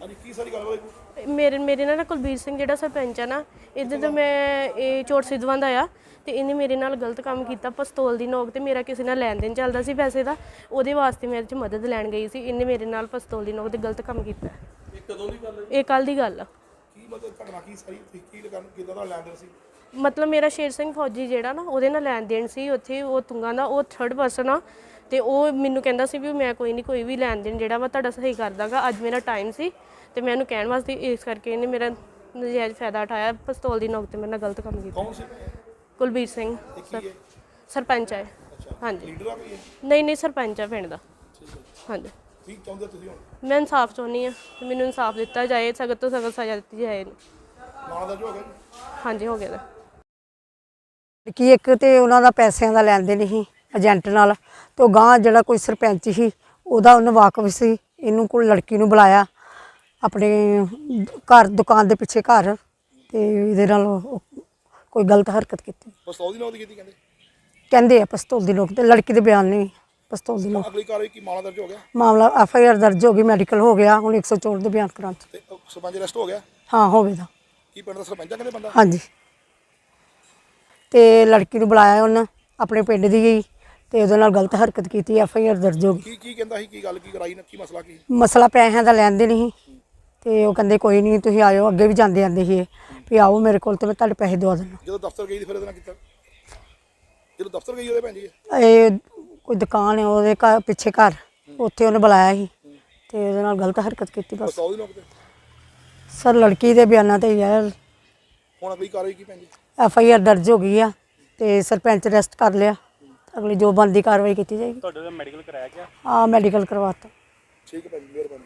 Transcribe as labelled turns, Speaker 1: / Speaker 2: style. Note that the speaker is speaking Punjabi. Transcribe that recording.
Speaker 1: ਹਾਂਜੀ ਕੀ ਸਾਰੀ ਗੱਲ ਹੋਈ
Speaker 2: ਮੇਰੇ ਮੇਰੇ ਨਾਲ ਨਾ ਕੁਲਬੀਰ ਸਿੰਘ ਜਿਹੜਾ ਸਰਪੰਚ ਆ ਨਾ ਇਹਦੇ ਤੋਂ ਮੈਂ ਇਹ ਚੋਟ ਸਿੱਧਵਾਂ ਦਾ ਆ ਤੇ ਇਹਨੇ ਮੇਰੇ ਨਾਲ ਗਲਤ ਕੰਮ ਕੀਤਾ ਪਿਸਤੌਲ ਦੀ ਨੋਕ ਤੇ ਮੇਰਾ ਕਿਸੇ ਨਾਲ ਲੈਣ ਦੇਣ ਚੱਲਦਾ ਸੀ ਪੈਸੇ ਦਾ ਉਹਦੇ ਵਾਸਤੇ ਮੈਂ ਇਹਦੇ ਚ ਮਦਦ ਲੈਣ ਗਈ ਸੀ ਇਹਨੇ ਮੇਰੇ ਨਾਲ ਪਿਸਤੌਲ ਦੀ ਨੋਕ ਤੇ ਗਲਤ ਕੰਮ ਕੀਤਾ।
Speaker 1: ਇਹ ਕਦੋਂ ਦੀ ਗੱਲ ਹੈ
Speaker 2: ਇਹ ਕੱਲ ਦੀ ਗੱਲ ਆ।
Speaker 1: ਕੀ ਮਤਲਬ ਘਟਨਾ ਕੀ ਸਾਰੀ? ਤੁਸੀਂ ਕੀ ਲਗਾਨ ਕਿਦਾਂ ਦਾ ਲੈਂਡਰ ਸੀ?
Speaker 2: ਮਤਲਬ ਮੇਰਾ ਸ਼ੇਰ ਸਿੰਘ ਫੌਜੀ ਜਿਹੜਾ ਨਾ ਉਹਦੇ ਨਾਲ ਲੈਣ ਦੇਣ ਸੀ ਉੱਥੇ ਉਹ ਤੁੰਗਾ ਦਾ ਉਹ ਥਰਡ ਪਰਸਨ ਆ ਤੇ ਉਹ ਮੈਨੂੰ ਕਹਿੰਦਾ ਸੀ ਵੀ ਮੈਂ ਕੋਈ ਨਹੀਂ ਕੋਈ ਵੀ ਲੈਣ ਦੇਣ ਜਿਹੜਾ ਵਾ ਤੁਹਾਡਾ ਸਹੀ ਕਰ ਦਾਂਗਾ। ਅੱਜ ਮੇਰਾ ਟਾਈਮ ਸੀ ਤੇ ਮੈਂ ਉਹਨੂੰ ਕਹਿਣ ਵਾਸਤੇ ਇਸ ਕਰਕੇ ਇਹਨੇ ਮੇਰਾ ਨਜਾਇਜ਼ ਫਾਇਦਾ ਉਠਾਇਆ ਪਿਸਤੌਲ ਦੀ ਨੋਕ ਤੇ ਮੇਰੇ ਨਾਲ ਗਲਤ ਕੰਮ ਕੀਤਾ।
Speaker 1: ਕੌਣ ਸੀ?
Speaker 2: ਕੁਲਬੀਰ ਸਿੰਘ
Speaker 1: ਹੈ?
Speaker 2: ਸਰਪੰਚ ਹੈ। ਹਾਂਜੀ।
Speaker 1: ਲੀਡਰ ਆ ਕੋਈ ਹੈ
Speaker 2: ਨਹੀਂ ਨਹੀਂ ਸਰਪੰਚ ਆ ਪਿੰਡ ਦਾ।
Speaker 1: ਹੈ।
Speaker 2: ਹਾਂਜੀ।
Speaker 1: ਕੀ ਚਾਹੁੰਦੇ ਤੁਸੀਂ ਹੁਣ?
Speaker 2: ਮੈਂ ਇਨਸਾਫ ਚਾਹੁੰਦੀ ਆ ਮੈਨੂੰ ਇਨਸਾਫ ਦਿੱਤਾ ਜਾਏ ਸਖਤ ਤੋਂ ਸਖਤ ਸਜ਼ਾ ਦਿੱਤੀ ਜਾਏ।
Speaker 1: ਮਾਣਾ ਦਰਜ ਹੋ ਗਿਆ ਜੀ।
Speaker 2: ਹਾਂਜੀ ਹੋ ਗਿਆ ਦਾ
Speaker 3: ਕਿ ਇੱਕ ਤੇ ਉਹਨਾਂ ਦਾ ਪੈਸਿਆਂ ਦਾ ਲੈਣ ਦੇਣ ਸੀ ਏਜੰਟ ਨਾਲ ਤੇ ਉਹ ਗਾਂ ਜਿਹੜਾ ਕੋਈ ਸਰਪੰਚ ਸੀ ਉਹਦਾ ਉਹਨੂੰ ਵਾਕਫ ਸੀ ਇਹਨੂੰ ਕੋਈ ਲੜਕੀ ਨੂੰ ਬੁਲਾਇਆ ਆਪਣੇ ਘਰ ਦੁਕਾਨ ਦੇ ਪਿੱਛੇ ਘਰ ਤੇ ਇਹਦੇ ਨਾਲ ਉਹ ਕੋਈ ਗਲਤ ਹਰਕਤ ਕੀਤੀ।
Speaker 1: ਪਸਤੌਲ ਦੀ ਨੌ ਦੀ ਕੀਤੀ ਕਹਿੰਦੇ?
Speaker 3: ਕਹਿੰਦੇ ਆ ਪਿਸਤੌਲ ਦੀ ਲੋਕ ਤੇ ਲੜਕੀ ਦੇ ਬਿਆਨ ਨਹੀਂ ਪਿਸਤੌਲ ਦੀ ਲੋਕ
Speaker 1: ਅਗਲੀ ਕਾਰਵਾਈ ਕੀ ਮਾਣਾ ਦਰਜ ਹੋ ਗਿਆ?
Speaker 3: ਮਾਮਲਾ ਐਫ ਆਈ ਆਰ ਦਰਜ ਹੋ ਗਈ ਮੈਡੀਕਲ ਹੋ ਗਿਆ ਹੁਣ 104 ਦੇ ਬਿਆਨ ਕਰਾਂ
Speaker 1: ਤੇ ਸਰਪੰਚ ਅਰੈਸਟ ਹੋ ਗਿਆ?
Speaker 3: ਹਾਂ ਹੋਵੇਗਾ
Speaker 1: ਕੀ ਪਿੰਡ ਦਾ ਸਰਪੰਚ ਕਹਿੰਦੇ ਬੰਦਾ?
Speaker 3: ਹਾਂਜੀ। ਤੇ ਲੜਕੀ ਨੂੰ ਬੁਲਾਇਆ ਉਹਨਾਂ ਆਪਣੇ ਪਿੰਡ ਦੀ ਗਈ। ਤੇ ਉਹਦੇ ਨਾਲ ਗਲਤ ਹਰਕਤ ਕੀਤੀ ਐਫ ਆਈ ਆਰ ਦਰਜ ਹੋ ਗਈ।
Speaker 1: ਕੀ ਕੀ ਕਹਿੰਦਾ ਸੀ? ਕੀ ਗੱਲ ਕੀ ਕਰਾਈ ਨਾ? ਕੀ ਮਸਲਾ ਕੀ?
Speaker 3: ਮਸਲਾ ਪੈਸਿਆਂ ਦਾ ਲੈਂਦੇ ਨਹੀਂ ਤੇ ਉਹ ਕਹਿੰਦੇ ਕੋਈ ਨਹੀਂ ਤੁਸੀਂ ਆਇਓ ਅੱਗੇ ਵੀ ਜਾਂਦੇ ਆਂਦੇ ਸੀ ਇਹ, ਵੀ ਆਓ ਮੇਰੇ ਕੋਲ ਤੇ ਮੈਂ ਤੁਹਾਡੇ ਪੈਸੇ ਦਵਾ ਦਿੰਦਾ।
Speaker 1: ਜਦੋਂ ਦਫ਼ਤਰ ਗਈ ਤੇ ਫਿਰ ਇਹਦੇ ਨਾਲ ਕੀਤਾ? ਜਦੋਂ ਦਫ਼ਤਰ ਗਈ ਉਹਦੇ ਭੈਣ ਜੀ?
Speaker 3: ਇਹ ਕੋਈ ਦੁਕਾਨ ਹੈ ਉਹਦੇ ਘਰ ਪਿੱਛੇ ਘਰ। ਉੱਥੇ ਉਹਨੇ ਬੁਲਾਇਆ ਸੀ ਤੇ ਉਹਦੇ ਨਾਲ ਗਲਤ ਹਰਕਤ ਕੀਤੀ ਬਸ।
Speaker 1: ਦੀ
Speaker 3: ਸਰ ਲੜਕੀ ਦੇ ਬਿਆਨਾਂ ਤੇ ਹੈ।
Speaker 1: ਹੁਣ ਅਗਲੀ ਕਾਰਵਾਈ ਕੀ ਭੈਣ ਜੀ?
Speaker 3: ਐਫ ਆਈ ਆਰ ਦਰਜ ਹੋ ਗਈ ਆ ਤੇ ਸਰਪੰਚ ਅਰੈਸਟ ਕਰ ਲਿਆ। ਅਗਲੀ ਜੋ ਬਣਦੀ ਕਾਰਵਾਈ ਕੀਤੀ ਜਾਏਗੀ।
Speaker 4: ਤੁਹਾਡੇ ਦਾ ਮੈਡੀਕਲ ਕਰਾਇਆ ਗਿਆ?
Speaker 3: ਆ ਮੈਡੀਕਲ ਕਰਵਾਤਾ।
Speaker 1: ਠੀਕ ਹੈ ਮਿਹਰਬਾਨੀ।